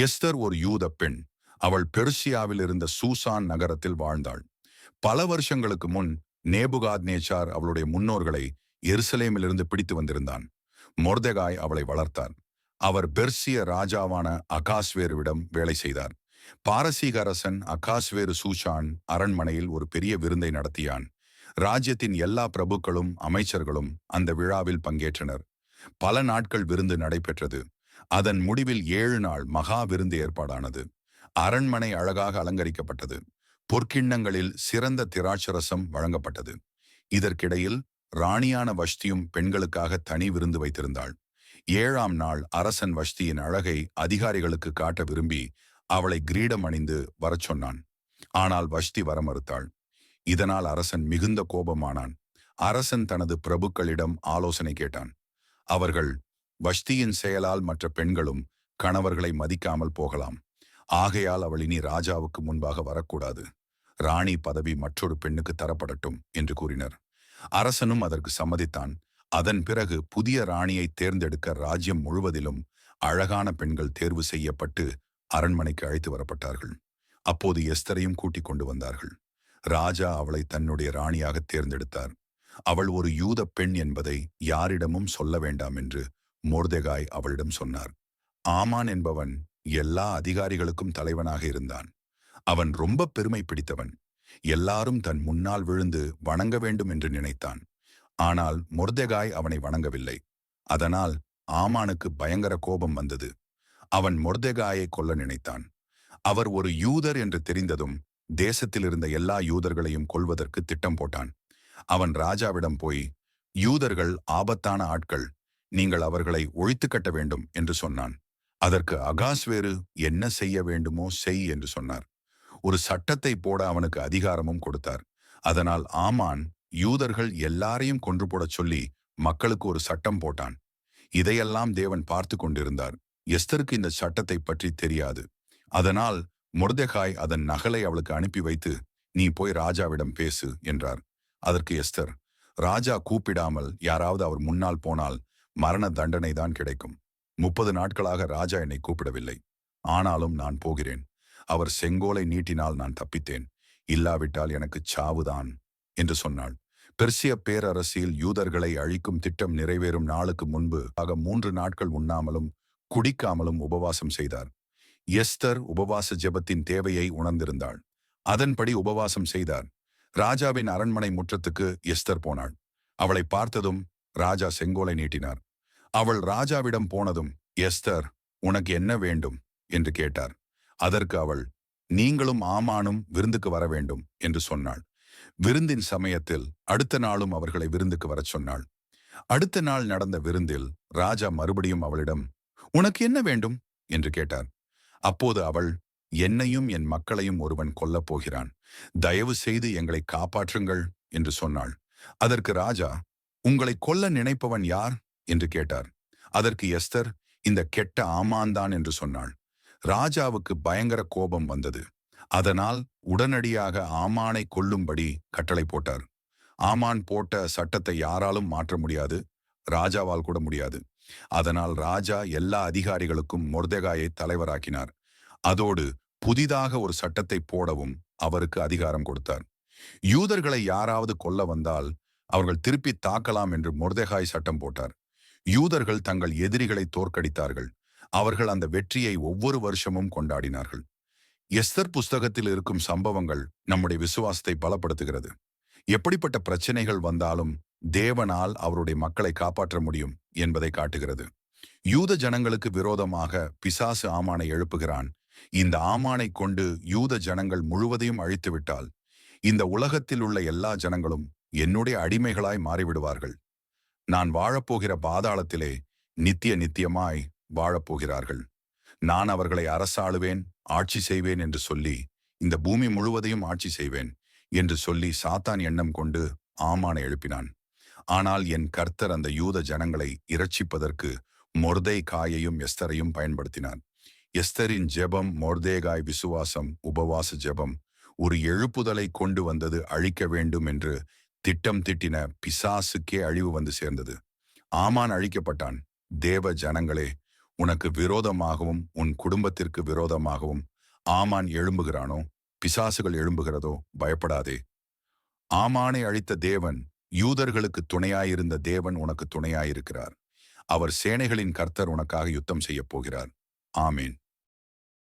Esther ஒரு யூத பெண். அவள் பெர்சியாவில் இருந்த சூசான் நகரத்தில் வாழ்ந்தாள். பல வருஷங்களுக்கு முன் நேபுகாத் நேச்சார் அவளுடைய முன்னோர்களை எருசலேமிலிருந்து பிடித்து வந்திருந்தான். மொர்தெகாய் அவளை வளர்த்தார். அவர் பெர்சிய ராஜாவான அகாஸ்வேருவிடம் வேலை செய்தார். பாரசீக அரசன் அகாஸ்வேரு சூஷான் அரண்மனையில் ஒரு பெரிய விருந்தை நடத்தியான். ராஜ்யத்தின் எல்லா பிரபுக்களும் அமைச்சர்களும் அந்த விழாவில் பங்கேற்றனர். பல நாட்கள் விருந்து நடைபெற்றது. அதன் முடிவில் ஏழு நாள் மகா விருந்து ஏற்பாடானது. அரண்மனை அழகாக அலங்கரிக்கப்பட்டது. பொற்கிண்ணங்களில் சிறந்த திராட்சரசம் வழங்கப்பட்டது. இதற்கிடையில் ராணியான வஷ்தியும் பெண்களுக்காக தனி விருந்து வைத்திருந்தாள். ஏழாம் நாள் அரசன் வஷ்தியின் அழகை அதிகாரிகளுக்கு காட்ட விரும்பி அவளை கிரீடம் அணிந்து வரச் சொன்னான். ஆனால் வஷ்தி வர மறுத்தாள். இதனால் அரசன் மிகுந்த கோபமானான். அரசன் தனது பிரபுக்களிடம் ஆலோசனை கேட்டான். அவர்கள் வஷ்தியின் செயலால் மற்ற பெண்களும் கணவர்களை மதிக்காமல் போகலாம். ஆகையால் அவள் இனி ராஜாவுக்கு முன்பாக வரக்கூடாது. ராணி பதவி மற்றொரு பெண்ணுக்கு தரப்படட்டும் என்று கூறினர். அரசனும் அதற்கு சம்மதித்தான். அதன் பிறகு புதிய ராணியை தேர்ந்தெடுக்க ராஜ்யம் முழுவதிலும் அழகான பெண்கள் தேர்வு செய்யப்பட்டு அரண்மனைக்கு அழைத்து வரப்பட்டார்கள். அப்போது எஸ்தரையும் கூட்டிக் கொண்டு வந்தார்கள். ராஜா அவளை தன்னுடைய ராணியாக தேர்ந்தெடுத்தார். அவள் ஒரு யூத பெண் என்பதை யாரிடமும் சொல்ல வேண்டாம் என்று மோர்தெகாய் அவளிடம் சொன்னார் ஆமான் என்பவன் எல்லா அதிகாரிகளுக்கும் தலைவனாக இருந்தான். அவன் ரொம்ப பெருமை பிடித்தவன். எல்லாரும் தன் முன்னால் விழுந்து வணங்க வேண்டும் என்று நினைத்தான். ஆனால் மொர்தெகாய் அவனை வணங்கவில்லை. அதனால் ஆமானுக்கு பயங்கர கோபம் வந்தது. அவன் மொர்தெகாயை கொல்ல நினைத்தான். அவர் ஒரு யூதர் என்று தெரிந்ததும் தேசத்தில் இருந்த எல்லா யூதர்களையும் கொள்வதற்கு திட்டம் போட்டான். அவன் ராஜாவிடம் போய் யூதர்கள் ஆபத்தான ஆட்கள். நீங்கள் அவர்களை ஒழித்து கட்ட வேண்டும் என்று சொன்னான். அதற்கு அகாஸ்வேறு என்ன செய்ய வேண்டுமோ செய் என்று சொன்னார். ஒரு சட்டத்தை போட அவனுக்கு அதிகாரமும் கொடுத்தார். அதனால் ஆமான் யூதர்கள் எல்லாரையும் கொன்று போடச் சொல்லி மக்களுக்கு ஒரு சட்டம் போட்டான். இதையெல்லாம் தேவன் பார்த்து கொண்டிருந்தார். எஸ்தருக்கு இந்த சட்டத்தை பற்றி தெரியாது. அதனால் முர்தெகாய் அதன் நகலை அவளுக்கு அனுப்பி வைத்து நீ போய் ராஜாவிடம் பேசு என்றார். அதற்கு எஸ்தர் ராஜா கூப்பிடாமல் யாராவது அவர் முன்னால் போனால் மரண தண்டனை தான் கிடைக்கும். முப்பது நாட்களாக ராஜா என்னை கூப்பிடவில்லை. ஆனாலும் நான் போகிறேன். அவர் செங்கோலை நீட்டினால் நான் தப்பித்தேன். இல்லாவிட்டால் எனக்கு சாவுதான் என்று சொன்னாள். பெர்சிய பேரரசில் யூதர்களை அழிக்கும் திட்டம் நிறைவேறும் நாளுக்கு முன்பு ஆக மூன்று நாட்கள் உண்ணாமலும் குடிக்காமலும் உபவாசம் செய்தார். எஸ்தர் உபவாச ஜெபத்தின் தேவையை உணர்ந்திருந்தாள். அதன்படி உபவாசம் செய்தார். ராஜாவின் அரண்மனை முற்றத்துக்கு எஸ்தர் போனாள். அவளை பார்த்ததும் ராஜா செங்கோலை நீட்டினார். அவள் ராஜாவிடம் போனதும் எஸ்தர் உனக்கு என்ன வேண்டும்? என்று கேட்டார். அதற்கு அவள் நீங்களும் ஆமானும் விருந்துக்கு வர வேண்டும் என்று சொன்னாள். விருந்தின் சமயத்தில் அடுத்த நாளும் அவர்களை விருந்துக்கு வரச் சொன்னாள். அடுத்த நாள் நடந்த விருந்தில் ராஜா மறுபடியும் அவளிடம் உனக்கு என்ன வேண்டும்? என்று கேட்டார். அப்போது அவள் என்னையும் என் மக்களையும் ஒருவன் கொல்லப் போகிறான். தயவு செய்து எங்களை காப்பாற்றுங்கள் என்று சொன்னாள். அதற்கு ராஜா உங்களை கொல்ல நினைப்பவன் யார்? என்று கேட்டார். அதற்கு எஸ்தர் இந்த கெட்ட ஆமான்தான் என்று சொன்னாள். ராஜாவுக்கு பயங்கர கோபம் வந்தது. அதனால் உடனடியாக ஆமானை கொல்லும்படி கட்டளை போட்டார். ஆமான் போட்ட சட்டத்தை யாராலும் மாற்ற முடியாது ராஜாவால் கூட முடியாது. அதனால் ராஜா எல்லா அதிகாரிகளுக்கும் மொர்தெகாயை தலைவராக்கினார். அதோடு புதிதாக ஒரு சட்டத்தை போடவும் அவருக்கு அதிகாரம் கொடுத்தார். யூதர்களை யாராவது கொல்ல வந்தால் அவர்கள் திருப்பி தாக்கலாம் என்று மொர்தெகாய் சட்டம் போட்டார். யூதர்கள் தங்கள் எதிரிகளை தோற்கடித்தார்கள். அவர்கள் அந்த வெற்றியை ஒவ்வொரு வருஷமும் கொண்டாடினார்கள். எஸ்தர் புஸ்தகத்தில் இருக்கும் சம்பவங்கள் நம்முடைய விசுவாசத்தை பலப்படுத்துகிறது. எப்படிப்பட்ட பிரச்சனைகள் வந்தாலும் தேவனால் அவருடைய மக்களை காப்பாற்ற முடியும் என்பதை காட்டுகிறது. யூத ஜனங்களுக்கு விரோதமாக பிசாசு ஆமானை எழுப்புகிறான். இந்த ஆமானை கொண்டு யூத ஜனங்கள் முழுவதையும் அழித்துவிட்டால் இந்த உலகத்தில் உள்ள எல்லா ஜனங்களும் என்னுடைய அடிமைகளாய் மாறிவிடுவார்கள். நான் வாழப்போகிற பாதாளத்திலே நித்திய நித்தியமாய் வாழப்போகிறார்கள். நான் அவர்களை அரசாளுவேன் ஆட்சி செய்வேன் என்று சொல்லி இந்த பூமி முழுவதையும் ஆட்சி செய்வேன் என்று சொல்லி சாத்தான் எண்ணம் கொண்டு ஆமானை எழுப்பினான். ஆனால் என் கர்த்தர் அந்த யூத ஜனங்களை இரட்சிப்பதற்கு மொர்தே காயையும் எஸ்தரையும் பயன்படுத்தினார். எஸ்தரின் ஜெபம் மொர்தேகாய் விசுவாசம் உபவாச ஜெபம் ஒரு எழுப்புதலை கொண்டு வந்தது அழிக்க வேண்டும் என்று திட்டம் திட்டின பிசாசுக்கே அழிவு வந்து சேர்ந்தது. ஆமான் அழிக்கப்பட்டான். தேவ ஜனங்களே உனக்கு விரோதமாகவும் உன் குடும்பத்திற்கு விரோதமாகவும் ஆமான் எழும்புகிறானோ பிசாசுகள் எழும்புகிறதோ பயப்படாதே. ஆமானை அழித்த தேவன் யூதர்களுக்கு துணையாயிருந்த தேவன் உனக்கு துணையாயிருக்கிறார். அவர் சேனைகளின் கர்த்தர் உனக்காக யுத்தம் செய்யப் போகிறார். ஆமேன்.